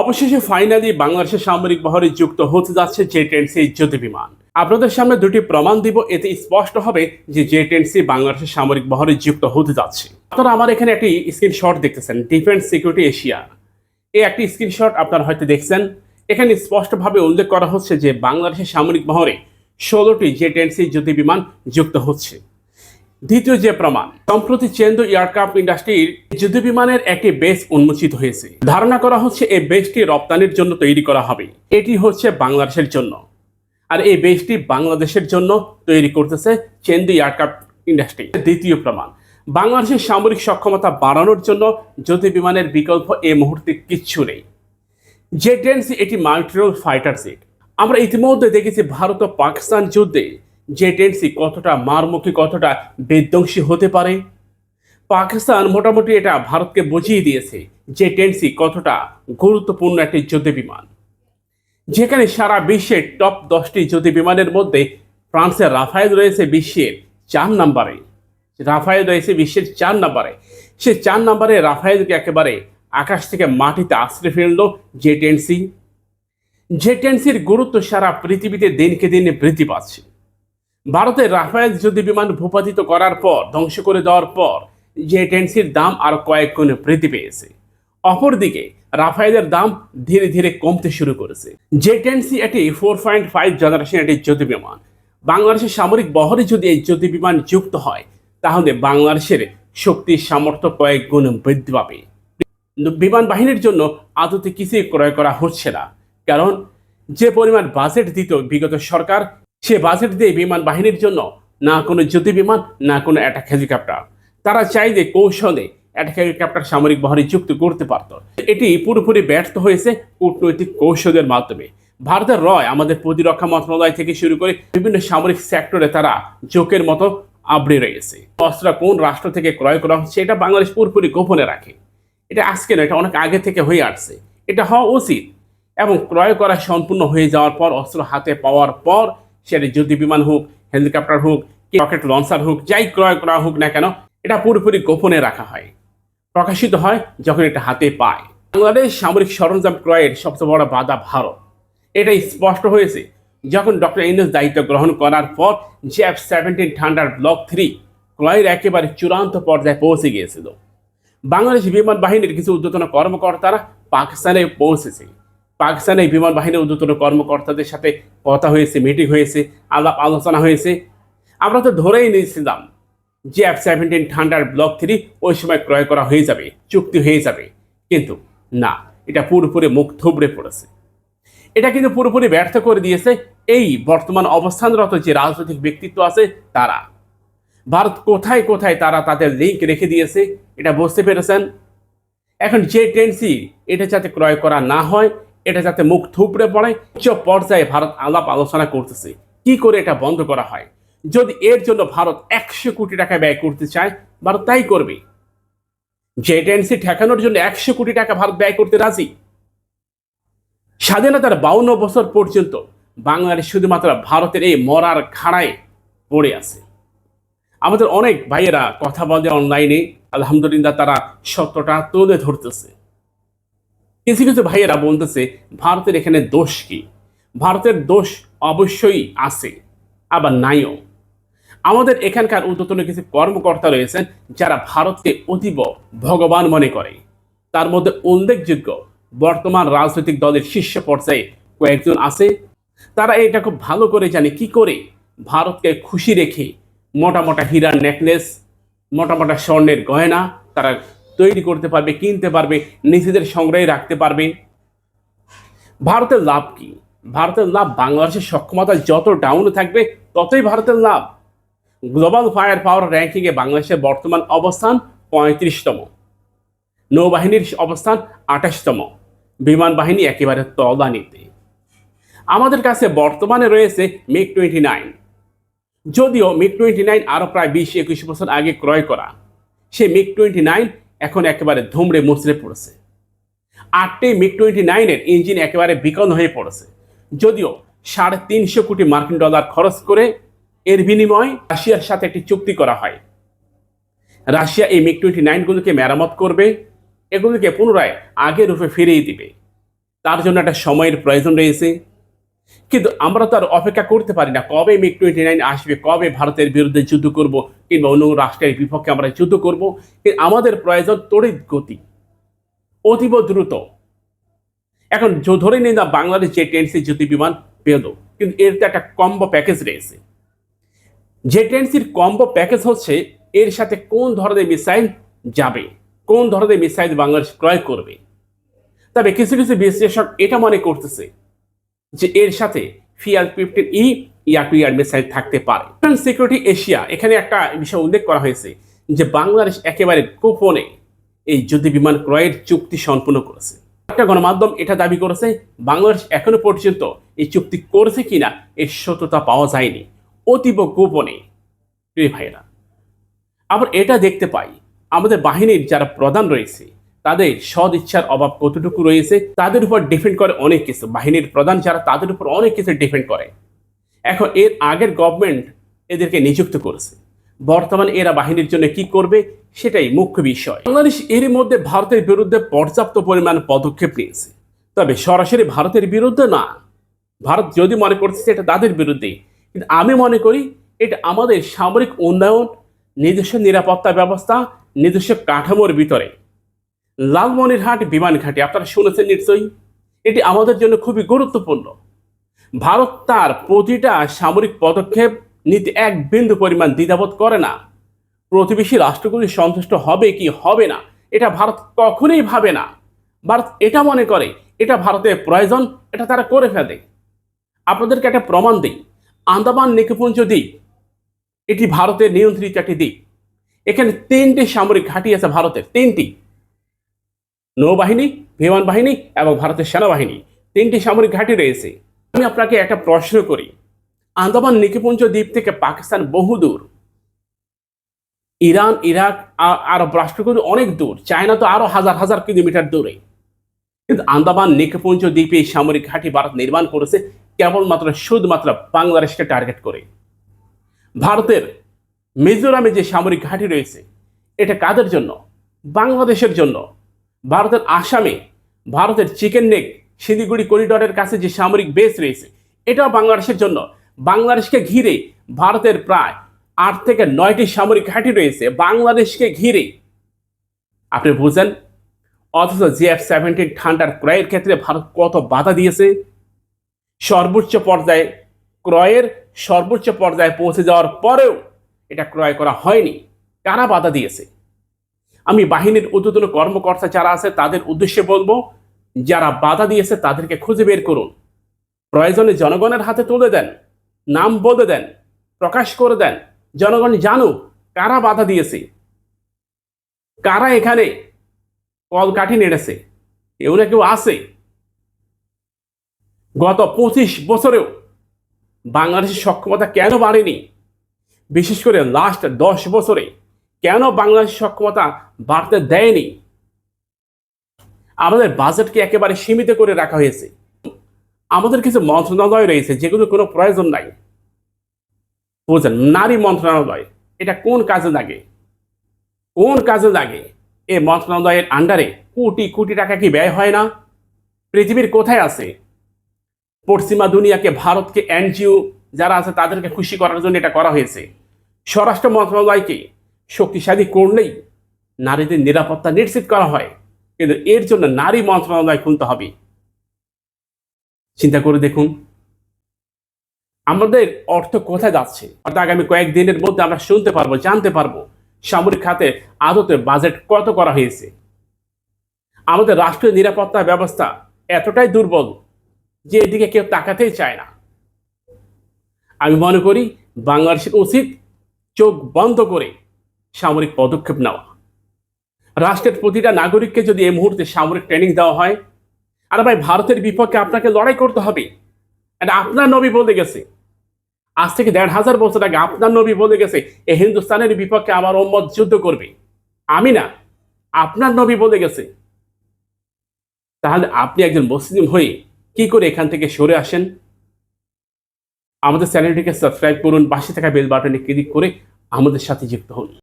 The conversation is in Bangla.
অবশেষে ফাইনালি বাংলাদেশের সামরিক বহরে যুক্ত হতে যাচ্ছে জে টেন সি যুদ্ধ বিমান আপনাদের সামনে দুটি প্রমাণ দিব, এতে স্পষ্ট হবে যে জে টেন সি বাংলাদেশের সামরিক বহরে যুক্ত হতে যাচ্ছে। আপনারা আমার এখানে একটি স্ক্রিনশট দেখতেছেন ডিফেন্স সিকিউরিটি এশিয়া এই একটি স্ক্রিনশট আপনারা হয়তো দেখছেন। এখানে স্পষ্টভাবে উল্লেখ করা হচ্ছে যে বাংলাদেশের সামরিক বহরে ষোলোটি জে টেন সি যুদ্ধ বিমান যুক্ত হচ্ছে। দ্বিতীয় যে প্রমাণ, সম্প্রতি চেন্দ এয়ারক্রাফট ইন্ডাস্ট্রির যুদ্ধ বিমানের একটি বেস উন্মোচিত হয়েছে। ধারণা করা হচ্ছে এই বেসটি রপ্তানির জন্য তৈরি করা হবে। এটি হচ্ছে বাংলাদেশের জন্য। আর এই বেসটি বাংলাদেশের জন্য তৈরি করতেছে চেন্দ এয়ারক্রাফট ইন্ডাস্ট্রি। দ্বিতীয় প্রমাণ, বাংলাদেশের সামরিক সক্ষমতা বাড়ানোর জন্য যুদ্ধ বিমানের বিকল্প এই মুহূর্তে কিচ্ছু নেই। জেটেন্সি এটি মাল্টিরোল ফাইটার জেট। আমরা ইতিমধ্যে দেখেছি ভারত ও পাকিস্তান যুদ্ধে জেটেন্সি কতটা মারমুখী, কতটা বিধ্বংসী হতে পারে? পাকিস্তান মোটামুটি এটা ভারতকে বুঝিয়ে দিয়েছে যে টেন্সি কতটা গুরুত্বপূর্ণ একটি যুদ্ধ বিমান। যেখানে সারা বিশ্বের টপ দশটি যুদ্ধ বিমানের মধ্যে ফ্রান্সের রাফায়েল রয়েছে বিশ্বের চার নম্বরে। রাফায়েল রয়েছে বিশ্বের চার নম্বরে। সে চার নম্বরে রাফায়েলকে একেবারে আকাশ থেকে মাটিতে আশ্রে ফেলল জেটেন্সি জেটেন্সির গুরুত্ব সারা পৃথিবীতে দিনকে দিনে বৃদ্ধি পাচ্ছে। ভারতের রাফায়েল যুদ্ধ বিমান ভূপাতিত করার পর, ধ্বংস করে দেওয়ার পর জেটেন্সির দাম আর কয়েক গুণে বৃদ্ধি পেয়েছে। অপরদিকে, রাফায়েলের দাম ধীরে ধীরে কমতে শুরু করেছে। জেটেন্সি এটি ফোর পয়েন্ট ফাইভ জেনারেশন এটি যুদ্ধ বিমান, বাংলাদেশের সামরিক বহরে যদি এই যুদ্ধ বিমান যুক্ত হয়, তাহলে বাংলাদেশের শক্তির সামর্থ্য কয়েক গুণ বৃদ্ধি পাবে। বিমান বাহিনীর জন্য আদতে কিছুই ক্রয় করা হচ্ছে না, কারণ যে পরিমাণ বাজেট দিত বিগত সরকার সে বাজেট দিয়ে বিমান বাহিনীর জন্য না কোনো যুদ্ধ বিমান, না কোনো অ্যাটাক হেলিকপ্টার তারা চাইলে কৌশলে অ্যাটাক হেলিকপ্টার সামরিক বহরে যুক্ত করতে পারত। এটি পুরোপুরি ব্যর্থ হয়েছে কূটনৈতিক কৌশলের মাধ্যমে। ভারতের রয় আমাদের প্রতিরক্ষা মন্ত্রণালয় থেকে শুরু করে বিভিন্ন সামরিক সেক্টরে তারা জোকের মতো আবড়ে রয়েছে। অস্ত্র কোন রাষ্ট্র থেকে ক্রয় করা হচ্ছে, এটা বাংলাদেশ পুরোপুরি গোপনে রাখে। এটা আজকে না এটা অনেক আগে থেকে হয়ে আসছে। এটা হওয়া উচিত এবং ক্রয় করা সম্পূর্ণ হয়ে যাওয়ার পর, অস্ত্র হাতে পাওয়ার পর সেটা যুদ্ধ বিমান হোক, হেলিকপ্টার হোক রকেট লঞ্চার হোক, যাই ক্রয় করা হোক না কেন, এটা পুরোপুরি গোপনে রাখা হয়। প্রকাশিত হয় যখন এটা হাতে পায়। বাংলাদেশ সামরিক সরঞ্জাম ক্রয়ের সবচেয়ে বড় বাধা ভারত। এটা স্পষ্ট হয়েছে। যখন ডক্টর ইউনুস দায়িত্ব গ্রহণ করার পর JF seventeen thunder block three ক্রয়ের একেবারে চূড়ান্ত পর্যায়ে পৌঁছে গিয়েছিল। বাংলাদেশ বিমান বাহিনীর কিছু ঊর্ধ্বতন কর্মকর্তারা পাকিস্তানে পৌঁছেছে। পাকিস্তানে বিমান বাহিনীর ঊর্ধ্বতন কর্মকর্তাদের সাথে কথা হয়েছে মিটিং হয়েছে, আলাপ আলোচনা হয়েছে। আমরা তো ধরেই নিয়েছিলাম যে F seventeen thunder block three ওই সময় ক্রয় করা হয়ে যাবে, চুক্তি হয়ে যাবে। কিন্তু না, এটা পুরোপুরি মুখ থুবড়ে পড়েছে। এটা কিন্তু পুরোপুরি ব্যর্থ করে দিয়েছে এই বর্তমান অবস্থানরত যে রাজনৈতিক ব্যক্তিত্ব আছে তারা। ভারত কোথায় কোথায় তারা তাদের লিঙ্ক রেখে দিয়েছে, এটা বুঝতে পেরেছেন? এখন যে টেন্সি এটা যাতে ক্রয় করা না হয় এটা যাতে মুখ থুপড়ে পড়ে, উচ্চ পর্যায়ে ভারত আলাপ আলোচনা করতেছে। কি করে এটা বন্ধ করা হয়? যদি এর জন্য ভারত একশো কোটি টাকা ব্যয় করতে চায়, ভারত তাই করবে। যে টেন্সি ঠেকানোর জন্য একশো কোটি টাকা ভারত ব্যয় করতে রাজি। স্বাধীনতার বাউন্ন বছর পর্যন্ত বাংলাদেশ শুধুমাত্র ভারতের এই মরার খাড়ায় পড়ে আছে। আমাদের অনেক ভাইয়েরা কথা বলে অনলাইনে আলহামদুলিল্লাহ তারা সত্যটা তুলে ধরতেছে। কিছু কিছু ভাইয়েরা বলতেছে, ভারতের এখানে দোষ কি? ভারতের দোষ অবশ্যই আছে, আবার নাইও। আমাদের এখানকার ঊর্ধ্বতন কিছু কর্মকর্তা রয়েছেন যারা ভারতকে অতীব ভগবান মনে করে। তার মধ্যে উল্লেখযোগ্য, বর্তমান রাজনৈতিক দলের শীর্ষ পর্যায়ে কয়েকজন আছে। তারা এটা খুব ভালো করে জানে কি করে ভারতকে খুশি রেখে মোটা মোটা হীরার নেকলেস মোটা মোটা স্বর্ণের গয়না, তারা তৈরি করতে পারবে, কিনতে পারবে, নিজেদের সংগ্রহে রাখতে পারবে। ভারতের লাভ কি? ভারতের লাভ বাংলাদেশের সক্ষমতা যত ডাউন থাকবে, ততই ভারতের লাভ। গ্লোবাল ফায়ার পাওয়ার র্যাঙ্কিংয়ে বাংলাদেশের বর্তমান অবস্থান পঁয়ত্রিশতম। নৌবাহিনীর অবস্থান আঠাশতম। বিমান বাহিনী একেবারে তলানিতে আমাদের কাছে বর্তমানে রয়েছে মিগ টোয়েন্টি নাইন যদিও মিগ টোয়েন্টি নাইন আরও প্রায় বিশ একুশ বছর আগে ক্রয় করা সেই মিগ টোয়েন্টি নাইন এখন একেবারে ধুমড়ে মুচড়ে পড়েছে। আটটি মিগ টোয়েন্টি নাইনের ইঞ্জিন একেবারে বিকল হয়ে পড়েছে। যদিও সাড়ে তিনশো কোটি মার্কিন ডলার খরচ করে এর বিনিময়ে রাশিয়ার সাথে একটি চুক্তি করা হয়। রাশিয়া এই মিগ টোয়েন্টি নাইনগুলোকে মেরামত করবে, এগুলোকে পুনরায় আগের রূপে ফিরিয়ে দিবে। তার জন্য একটা সময়ের প্রয়োজন রয়েছে। কিন্তু আমরা তো আর অপেক্ষা করতে পারি না। কবে মিগ টোয়েন্টি নাইন আসবে, কবে ভারতের বিরুদ্ধে যুদ্ধ করব কিংবা অন্য রাষ্ট্রের বিপক্ষে আমরা যুদ্ধ করব আমাদের প্রয়োজন তড়িৎ গতি, অতীব দ্রুত। এখন ধরে নিন না বাংলাদেশ যে টেন্সি যুদ্ধ বিমান পেল, কিন্তু এর তো একটা কম্বো প্যাকেজ রয়েছে। যে টেন্সির কম্বো প্যাকেজ হচ্ছে, এর সাথে কোন ধরনের মিসাইল যাবে, কোন ধরনের মিসাইল বাংলাদেশ ক্রয় করবে। তবে কিছু কিছু বিশ্লেষক এটা মনে করতেছে যে এর সাথে ফিয়াল fifteen E air to air missile থাকতে পারে। সিকিউরিটি এশিয়া এখানে একটা বিষয় উল্লেখ করা হয়েছে যে বাংলাদেশ একেবারে গোপনে এই যুদ্ধ বিমান ক্রয়ের চুক্তি সম্পূর্ণ করেছে। একটা গণমাধ্যম এটা দাবি করেছে, বাংলাদেশ এখনও পর্যন্ত এই চুক্তি করেছে কিনা এর সত্যতা পাওয়া যায়নি। অতীব গোপনে ভাইরা আবার এটা দেখতে পাই, আমাদের বাহিনীর যারা প্রধান রয়েছে তাদের সদ ইচ্ছার অভাব কতটুকু রয়েছে, তাদের উপর ডিপেন্ড করে অনেক কিছু। বাহিনীর প্রধান যারা, তাদের উপর অনেক কিছু ডিপেন্ড করে। এখন এর আগের গভর্নমেন্ট এদেরকে নিযুক্ত করেছে। বর্তমানে এরা বাহিনীর জন্য কি করবে, সেটাই মুখ্য বিষয়। বাংলাদেশ এরই মধ্যে ভারতের বিরুদ্ধে পর্যাপ্ত পরিমাণ পদক্ষেপ নিয়েছে। তবে সরাসরি ভারতের বিরুদ্ধে না। ভারত যদি মনে করছে এটা তাদের বিরুদ্ধে, কিন্তু আমি মনে করি এটা আমাদের সামরিক উন্নয়ন, নিজস্ব নিরাপত্তা ব্যবস্থা, নিজস্ব কাঠামোর ভিতরে। লালমনিরহাট বিমান ঘাঁটি, আপনারা শুনেছেন নিশ্চয়ই? এটি আমাদের জন্য খুবই গুরুত্বপূর্ণ। ভারত তার প্রতিটা সামরিক পদক্ষেপ নিতে এক বিন্দু পরিমাণ দ্বিধাবোধ করে না। প্রতিবেশী রাষ্ট্রগুলি সন্তুষ্ট হবে কি হবে না, এটা ভারত কখনোই ভাবে না। ভারত এটা মনে করে, এটা ভারতের প্রয়োজন, এটা তারা করে ফেলে। আপনাদেরকে একটা প্রমাণ দিই, আন্দামান নিকুপুঞ্জ দ্বীপ এটি ভারতের নিয়ন্ত্রিত একটি দ্বীপ, এখানে তিনটি সামরিক ঘাঁটি আছে ভারতের, তিনটি। নৌবাহিনী, বিমান বাহিনী এবং ভারতের সেনাবাহিনী তিনটি সামরিক ঘাঁটি রয়েছে। আমি আপনাকে একটা প্রশ্ন করি। আন্দামান নিকিপুঞ্জ দ্বীপ থেকে পাকিস্তান বহুদূর ইরান, ইরাক আরব রাষ্ট্রগুলো অনেক দূর। চায়না তো আরও হাজার হাজার কিলোমিটার দূরে। কিন্তু আন্দামান নিকুঞ্জ দ্বীপে সামরিক ঘাঁটি ভারত নির্মাণ করেছে কেবলমাত্র, শুধুমাত্র বাংলাদেশকে টার্গেট করে। ভারতের মিজোরামে যে সামরিক ঘাঁটি রয়েছে, এটা কাদের জন্য? বাংলাদেশের জন্য। ভারতের আসামে ভারতের চিকেন নেক শিলিগুড়ি করিডোরের কাছে যে সামরিক বেস রয়েছে, এটাও বাংলাদেশের জন্য। বাংলাদেশকে ঘিরে ভারতের প্রায় আট থেকে নয়টি সামরিক ঘাঁটি রয়েছে বাংলাদেশকে ঘিরে। আপনি বুঝেন? অথচ জিএফ সেভেন্টিন ঠান্ডার ক্রয়ের ক্ষেত্রে ভারত কত বাধা দিয়েছে? সর্বোচ্চ পর্যায়ে ক্রয়ের সর্বোচ্চ পর্যায়ে পৌঁছে যাওয়ার পরেও এটা ক্রয় করা হয়নি। কারা বাধা দিয়েছে? আমি বাহিনীর ঊর্ধ্বতন কর্মকর্তা যারা আছে, তাদের উদ্দেশ্যে বলব, যারা বাধা দিয়েছে, তাদেরকে খুঁজে বের করুন। প্রয়োজনে জনগণের হাতে তুলে দেন, নাম বলে দেন, প্রকাশ করে দেন। জনগণ জানুক, কারা বাধা দিয়েছে? কারা এখানে কল কাঠি নেড়েছে? কেউ না কেউ আছে। গত পঁচিশ বছরেও বাংলাদেশের সক্ষমতা কেন বাড়েনি? বিশেষ করে লাস্ট দশ বছরে। কেন বাংলাদেশের সক্ষমতা বাড়তে দেয়নি? আমাদের বাজেটকে একেবারে সীমিত করে রাখা হয়েছে। আমাদের কিছু মন্ত্রণালয় রয়েছে যেগুলো কোনো প্রয়োজন নাই। বুঝলেন নারী মন্ত্রণালয়, এটা কোন কাজে লাগে? কোন কাজে লাগে? এই মন্ত্রণালয়ের আন্ডারে কোটি কোটি টাকা কি ব্যয় হয় না? পৃথিবীর কোথায় আছে? পশ্চিমা দুনিয়াকে, ভারতকে, এনজিও যারা আছে, তাদেরকে খুশি করার জন্য এটা করা হয়েছে। স্বরাষ্ট্র মন্ত্রণালয়কে শক্তিশালী করলেই নারীদের নিরাপত্তা নিশ্চিত করা হয়। কিন্তু এর জন্য নারী মন্ত্রণালয় খুলতে হবে। চিন্তা করে দেখুন। আমাদের অর্থ কোথায় যাচ্ছে? অর্থাৎ আগামী কয়েকদিনের মধ্যে আমরা শুনতে পারব, জানতে পারব, সামরিক খাতে আদতে বাজেট কত করা হয়েছে। আমাদের রাষ্ট্রীয় নিরাপত্তা ব্যবস্থা এতটাই দুর্বল যে এদিকে কেউ তাকাতেই চায় না। আমি মনে করি বাংলাদেশের উচিত চোখ বন্ধ করে সামরিক পদক্ষেপ নেওয়া। রাষ্ট্রের প্রতিটা নাগরিককে যদি এই মুহূর্তে সামরিক ট্রেনিং দেওয়া হয়, আর ভাই, ভারতের বিপক্ষে আপনাকে লড়াই করতে হবে। এটা আপনার নবী বলে গেছে। আজ থেকে দেড় হাজার বছর আগে আপনার নবী বলে গেছে, এ হিন্দুস্তানের বিপক্ষে আমার ওম্মত যুদ্ধ করবে। আমি না, আপনার নবী বলে গেছে। তাহলে আপনি একজন মুসলিম হয়ে কি করে এখান থেকে সরে আসেন? আমাদের চ্যানেলটিকে সাবস্ক্রাইব করুন, পাশে থাকা বেল বাটনে ক্লিক করে আমাদের সাথে যুক্ত হন।